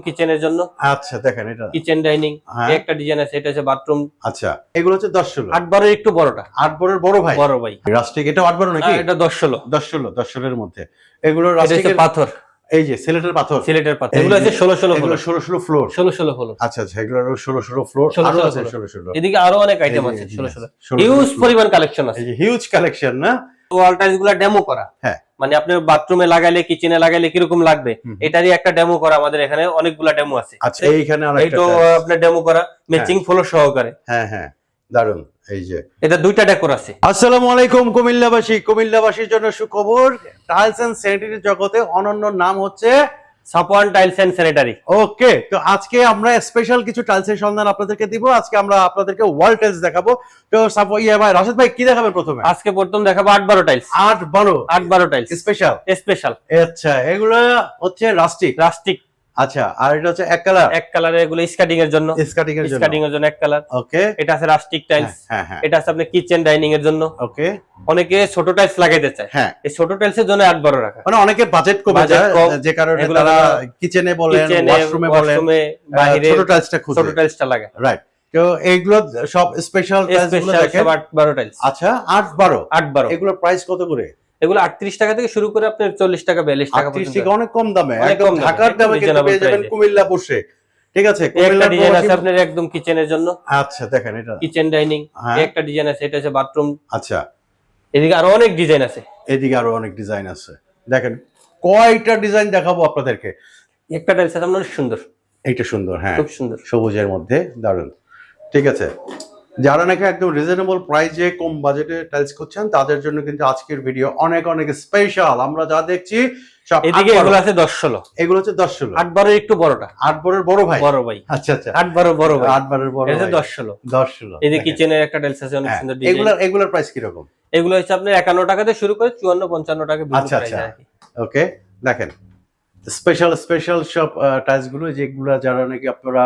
কিচেনের জন্য। আচ্ছা দেখেন এটা। কিচেন ডাইনিং হ্যাঁ। একটা ডিজাইন আছে এটা হচ্ছে বাথরুম আচ্ছা এগুলো হচ্ছে দশ ষোলো। আট বারোর একটু বড়টা। আট বড়ের বড় ভাই? বড় ভাই। রাস্টিক এটা আট বড় নাকি? হ্যাঁ, এটা দশ ষোলো। দশ ষোলো দশ ষোলোর মধ্যে। এগুলো রাস্টিকের পাথর। এই যে সিলেটের পাথর। সিলেটের পাথর। এগুলো আছে ষোলো ষোলো এগুলো হলো ষোলো ষোলো ফ্লোর ষোলো ষোলো হলো আচ্ছা আচ্ছা এগুলো ষোলো ষোলো ফ্লোর ষোলো আরও আছে floor। ষোলো ষোলো। এদিকে আরও অনেক আইটেম আছে এই যে, ষোলো ষোলো। ষোলো হিউজ ষোলো পরিমাণ কালেকশন আছে। এই যে হিউজ কালেকশন না? ওয়াল টাইলসগুলা ডেমো করা। হ্যাঁ। মানে আপনি বাথরুমে লাগাইলে কিচেনে লাগাইলে কীরকম লাগবে? এটারই একটা ডেমো করা আমাদের এখানে অনেকগুলা ডেমো আছে। আচ্ছা এইখানে এইটাও আপনার ডেমো করা ম্যাচিং ফলো সহকারে। হ্যাঁ হ্যাঁ দারুণ এই যে। এটা দুইটা ডেকোর আছে। আসসালামু আলাইকুম কুমিল্লাবাসী। কুমিল্লাবাসীর জন্য সুখবর টাইলস এন্ড স্যানিটারি জগতে অনন্য নাম হচ্ছে Safwan tiles and sanitary. Okay তো আজকে আমরা স্পেশাল কিছু টাইলসের সন্ধান আপনাদেরকে দিব। আজকে আমরা আপনাদেরকে ওয়াল টাইলস দেখাবো। তো সাপো ইয়ে ভাই রাশেদ ভাই কি দেখাবেন প্রথমে? আজকে প্রথম দেখাবো আট বারো টাইলস আট বারো? আট বারো টাইলস স্পেশাল স্পেশাল আচ্ছা এগুলো হচ্ছে রাস্টিক রাস্টিক আচ্ছা আর এটা হচ্ছে এক কালার এক কালারে এগুলো স্কাটিং এর জন্য। স্কাটিং এর জন্য। স্কাটিং এর জন্য এক কালার ওকে এটা আছে রাস্টিক টাইলস হ্যাঁ হ্যাঁ এটা আছে আপনার কিচেন ডাইনিং এর জন্য। ওকে অনেকে ছোট টাইলস লাগাইতে চায়। হ্যাঁ। এই ছোট টাইলস এর জন্য আট বারো রাখা। মানে অনেকের বাজেট কমে যায় যে কারণে তারা কিচেনে বলেন ওয়াশরুমে বলেন বাইরে ছোট টাইলসটা ছোট টাইলসটা লাগে রাইট তো এইগুলো সব স্পেশাল দেখেন। আট বারো টাইলস আচ্ছা আট বারো। আট বারো। এগুলোর প্রাইস কত করে? এগুলো আটত্রিশ টাকা থেকে শুরু করে আপনার চল্লিশ টাকা বিয়াল্লিশ টাকা থেকে অনেক কম দামে একদম ঢাকার দামে পেয়ে যাবেন কুমিল্লা বসে। ঠিক আছে একটা ডিজাইন আছে আপনার একদম কিচেনের জন্য। আচ্ছা দেখেন এটা। কিচেন ডাইনিং হ্যাঁ। একটা ডিজাইন আছে এটা বাথরুম আচ্ছা। এদিকে আরও অনেক ডিজাইন আছে। এদিকে আরও অনেক ডিজাইন আছে। দেখেন কয়টা ডিজাইন দেখাবো আপনাদেরকে? একটা টাইলস আছে আপনার সুন্দর। এইটা সুন্দর হ্যাঁ। খুব সুন্দর। সবুজের মধ্যে দারুণ ঠিক আছে যারা নাকি একদম রিজনেবল প্রাইসে কম বাজেটে টাইলস করছেন তাদের জন্য কিন্তু আজকের ভিডিও অনেক অনেক স্পেশাল আমরা যা দেখছি এদিকে এগুলো আছে দশ ষোলো। এগুলো হচ্ছে দশ ষোলো। আট বারোর একটু বড়টা। আট বারের বড় ভাই। বড় ভাই। আচ্ছা আচ্ছা। আট বড় ভাই। আট বারের বড় এটা দশ ষোলো। দশ ষোলো। এদিকে দেখেন। কিচেনের একটা টাইলস আছে অনেক হ্যাঁ, সুন্দর এগুলোর এগুলোর প্রাইস কীরকম? এগুলো হচ্ছে আপনার একান্ন টাকা থেকে শুরু করে চুয়ান্ন পঞ্চান্ন টাকা বিভিন্ন আচ্ছা, আচ্ছা। ওকে দেখেন। স্পেশাল স্পেশাল সব টাইলসগুলো যেগুলো যারা নাকি আপনারা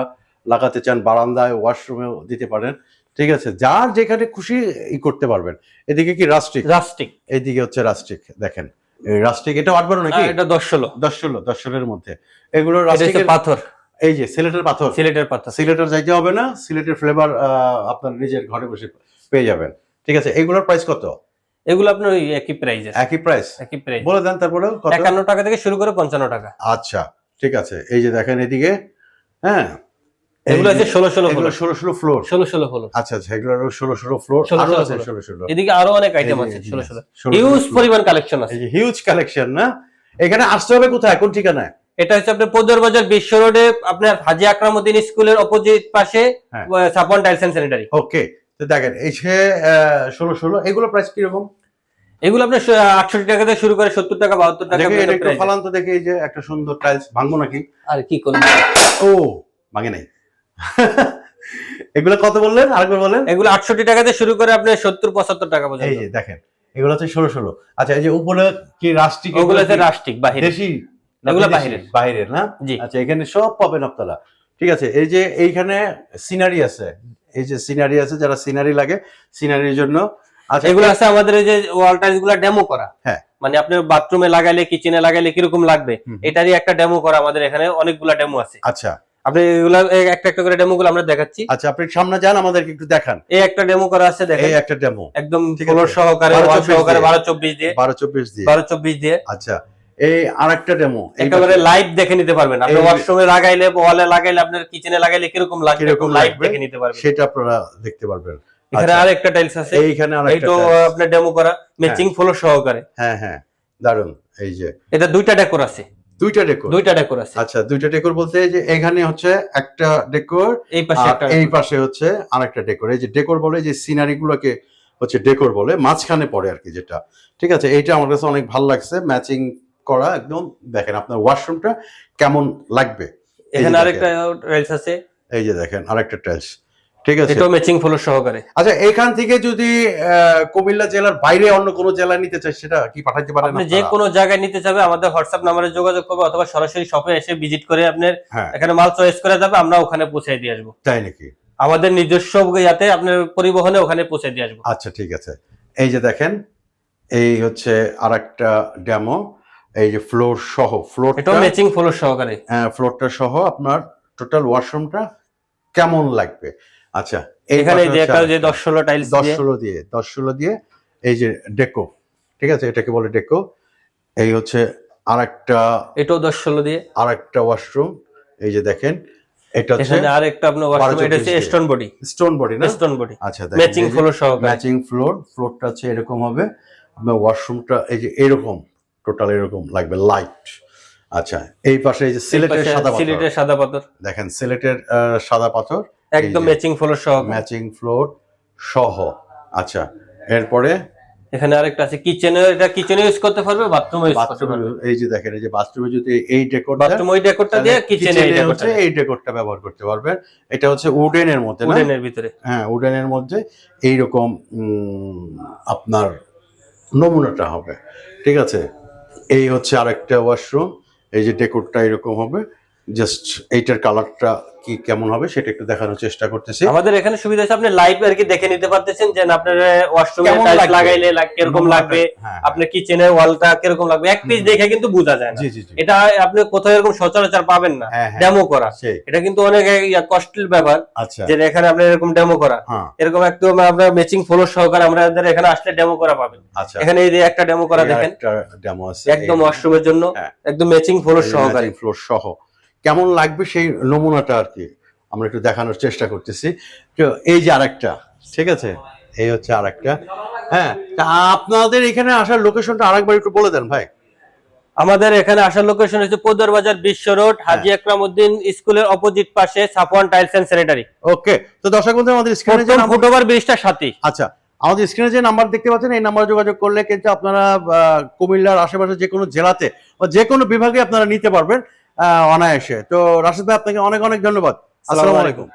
লাগাতে চান বারান্দায় ওয়াশরুমেও দিতে পারেন ঠিক আছে যার যেখানে খুশি ই করতে পারবেন। এদিকে কি রাস্ট্রিক রাস্টিক এদিকে হচ্ছে রাস্ট্রিক দেখেন। এই রাস্ট্রিক এটা আট বারো নাকি? হ্যাঁ, এটা দশ ষোলো। দশ ষোলো দশ ষোলোর মধ্যে। এগুলো এটা পাথর। এই যে সিলেটের পাথর। সিলেটের পাথর। সিলেটের যাইতে হবে না সিলেটের ফ্লেভার আপনার নিজের ঘরে বসে পেয়ে যাবেন। ঠিক আছে এগুলোর প্রাইস কত? এগুলো আপনার ওই একই প্রাইস একই প্রাইস একই প্রাইস বলে দেন তারপরে একান্ন টাকা থেকে শুরু করে পঞ্চান্ন টাকা। আচ্ছা ঠিক আছে এই যে দেখেন এদিকে হ্যাঁ। এগুলো আছে ষোলো ষোলো এগুলো ষোলো ষোলো ফ্লোর। ষোলো আচ্ছা আচ্ছা এগুলো আরও ষোলো ষোলো ফ্লোর। ষোলো আরও আছে ষোলো ষোলো। এদিকে আরও অনেক আইটেম আছে ষোলো ষোলো। ষোলো হিউজ পরিমাণ কালেকশন আছে। হিউজ কালেকশন না? এখানে আসতে হবে কোথায়? কোন ঠিকানায়? এটা হচ্ছে আপনার পদ্মার বাজার বিশ্ব রোডে আপনার হাজি স্কুলের অপোজিট পাশে। Safwan tiles and sanitary okay তো দেখেন এই যে ষোলো ষোলো এগুলো প্রাইস কীরকম? এগুলো আপনার আটষট্টি টাকা থেকে শুরু করে সত্তর টাকা বাহাত্তর টাকা একটু ফালান্ত দেখে এই যে একটা সুন্দর টাইলস ভাঙবো নাকি? আর কি করব? ও ভাঙে নাই। এগুলো কত বললেন? আরেকবার বলেন। এগুলো আটষট্টি টাকা থেকে শুরু করে আপনার সত্তর পঁচাত্তর টাকা এই যে দেখেন এগুলো হচ্ছে ষোলো ষোলো। আচ্ছা এই যে উপরে কি রাষ্ট্রিক ওগুলো হচ্ছে রাষ্ট্রিক বাহির দেশি? এগুলো বাহিরের। বাহিরের না? জি। আচ্ছা এখানে সব পাবেন আপনারা। ঠিক আছে এই যে এইখানে সিনারি আছে। এই যে সিনারি আছে যারা সিনারি লাগে সিনারির জন্য। আচ্ছা এগুলো আছে আমাদের এই যে ওয়াল টাইলসগুলা ডেমো করা। হ্যাঁ। মানে আপনি বাথরুমে লাগাইলে কিচেনে লাগাইলে কীরকম লাগবে? এটারই একটা ডেমো করা আমাদের এখানে অনেকগুলা ডেমো আছে। আচ্ছা। আপনি এগুলা এই একটা একটা করে ডেমো গুলো আমরা দেখাচ্ছি। আচ্ছা আপনি সামনে যান আমাদেরকে একটু দেখান। এই একটা ডেমো করা আছে দেখেন। এই একটা ডেমো একদম ফ্লোর সহকারে সহকারে দিয়ে। বারো চব্বিশ দিয়ে। বারো চব্বিশ দিয়ে। বারো চব্বিশ দিয়ে। আচ্ছা এই আরেকটা ডেমো একেবারে লাইভ দেখে নিতে পারবেন। আপনি ওয়াশরুমে লাগাইলে ওয়ালে লাগাইলে আপনার কিচেনে লাগাইলে কীরকম লাগবে? কীরকম লাইভ দেখে নিতে পারবেন। সেটা আপনারা দেখতে পারবেন। এখানে আচ্ছা। আর একটা টাইলস আছে। এইখানে আরেকটা এইটাও tiles। আপনার ডেমো করা ম্যাচিং ফ্লোর সহকারে। হ্যাঁ হ্যাঁ। দারুণ এই যে। এটা দুইটা ডেকোর আছে। দুইটা ডেকোর দুইটা ডেকোর আছে। আচ্ছা দুইটা ডেকোর বলতে যে এখানে হচ্ছে একটা ডেকোর এই পাশে এই পাশে হচ্ছে আরেকটা ডেকোর এই যে ডেকোর বলে যে সিনারি গুলোকে হচ্ছে ডেকোর বলে মাঝখানে পড়ে আর কি যেটা। ঠিক আছে? এইটা আমার কাছে অনেক ভালো লাগছে ম্যাচিং করা একদম। দেখেন আপনার ওয়াশরুমটা কেমন লাগবে? এখানে আরেকটা টাইলস আছে। এই যে দেখেন আরেকটা টাইলস ঠিক আছে। এটাও ম্যাচিং ফ্লোর সহকারে। আচ্ছা এখান থেকে যদি কুমিল্লা জেলার বাইরে অন্য কোনো জেলা নিতে চাই সেটা কি পাঠাতে পারেন আপনি যে? কোনো জায়গায় নিতে চাবে আমাদের হোয়াটসঅ্যাপ নাম্বারে যোগাযোগ করবে অথবা সরাসরি শপে এসে ভিজিট করে আপনার হ্যাঁ। এখানে মাল চয়েস করে যাবে আমরা ওখানে পৌঁছে দিয়ে আসব। তাই নাকি? আমাদের নিজস্ব ইয়াতে আপনার পরিবহনে ওখানে পৌঁছে দিয়ে আসব। আচ্ছা ঠিক আছে। এই যে দেখেন এই হচ্ছে আরেকটা ডেমো এই যে ফ্লোর সহ ফ্লোরটা এটাও ম্যাচিং ফ্লোর সহকারে। ফ্লোরটা সহ আপনার টোটাল ওয়াশরুমটা কেমন লাগবে? আচ্ছা এখানে যে একটা যে আরেকটা। দশ ষোলো টাইলস দশ ষোলো দিয়ে দশ ষোলো দিয়ে এই যে ডেকো ঠিক আছে? এটাকে বলে ডেকো। এই হচ্ছে আরেকটা এটাও দশ ষোলো দিয়ে। আরেকটা ওয়াশরুম এই যে দেখেন এটা হচ্ছে এখানে আর আপনার ওয়াশরুম এটা হচ্ছে স্টোন বডি স্টোন বডি না? স্টোন বডি আচ্ছা ম্যাচিং ফ্লোর সহকারে। ম্যাচিং ফ্লোর ফ্লোরটা হচ্ছে এরকম হবে। আপনার ওয়াশরুমটা এই যে এরকম টোটাল এরকম লাগবে লাইট আচ্ছা এই পাশে এই যে সিলেটের সাদা পাথর। সিলেটের সাদা পাথর। দেখেন সিলেটের সাদা পাথর। একদম ম্যাচিং ফ্লোর সহকারে ম্যাচিং ফ্লোর সহ। আচ্ছা এরপরে? এখানে আরেকটা আছে কিচেনে এটা কিচেনে ইউজ করতে পারবে বাথরুমে ইউজ করতে পারবে। এই যে দেখেন এই যে বাথরুমে যদি এই ডেকোরটা বাথরুম ওই ডেকোরটা দিয়ে কিচেনে এই ডেকোরটা এই ডেকোরটা ব্যবহার করতে পারবেন এটা হচ্ছে উডেনের মধ্যে না? উডেনের ভিতরে। হ্যাঁ উডেনের মধ্যে এই রকম আপনার নমুনাটা হবে। ঠিক আছে? এই হচ্ছে আরেকটা ওয়াশরুম এই যে ডেকোরটা এরকম হবে। জাস্ট এইটার কালারটা কি কেমন হবে সেটা একটু দেখানোর চেষ্টা করতেছি। আমাদের এখানে সুবিধা আছে আপনি লাইভ আর কি দেখে নিতে পারতেছেন যে আপনার ওয়াশরুমে টাইলস লাগাইলে লাগ- কীরকম লাগবে? হ্যাঁ। আপনার কিচেনের ওয়ালটা কীরকম লাগবে? এক পিস দেখে কিন্তু বোঝা যায় না। এটা আপনি কোথাও এরকম সচরাচর পাবেন না। হ্যাঁ হ্যাঁ। ডেমো করা। এটা কিন্তু অনেক কস্টলি ব্যাপার আচ্ছা। যে এখানে আপনি এরকম ডেমো করা। হ্যাঁ। এরকম একদম আপনার ম্যাচিং ফ্লোর সহকারে আমাদের এখানে আসলে ডেমো করা পাবেন। আচ্ছা। এখানে এই যে একটা ডেমো করা দেখেন। একটা ডেমো আছে। একদম ওয়াশরুমের জন্য হ্যাঁ। একদম ম্যাচিং ফ্লোর সহকারে। ফ্লোর সহ। কেমন লাগবে সেই নমুনাটা আর কি? আমরা একটু দেখানোর চেষ্টা করতেছি। তো এই যে আরেকটা ঠিক আছে? এই হচ্ছে আরেকটা। হ্যাঁ তা আপনাদের এখানে আসার লোকেশনটা আরেকবার একটু বলে দেন ভাই। আমাদের এখানে আসার লোকেশন হচ্ছে পদ্মার বাজার বিশ্ব রোড হ্যাঁ। হাজি আকরাম উদ্দিন স্কুলের অপোজিট পাশে Safwan tiles and sanitary. Okay তো দর্শক বন্ধু আমাদের স্ক্রিনে যে ফুটওভার ব্রিজটার সাথে। আচ্ছা আমাদের স্ক্রিনে যে নাম্বার দেখতে পাচ্ছেন এই নাম্বারে যোগাযোগ করলে কিন্তু আপনারা কুমিল্লার আশেপাশে যে কোনো জেলাতে বা যে কোনো বিভাগে আপনারা নিতে পারবেন। অনায়াসে। তো রাশিদ ভাই আপনাকে অনেক অনেক ধন্যবাদ। আসসালামু আলাইকুম।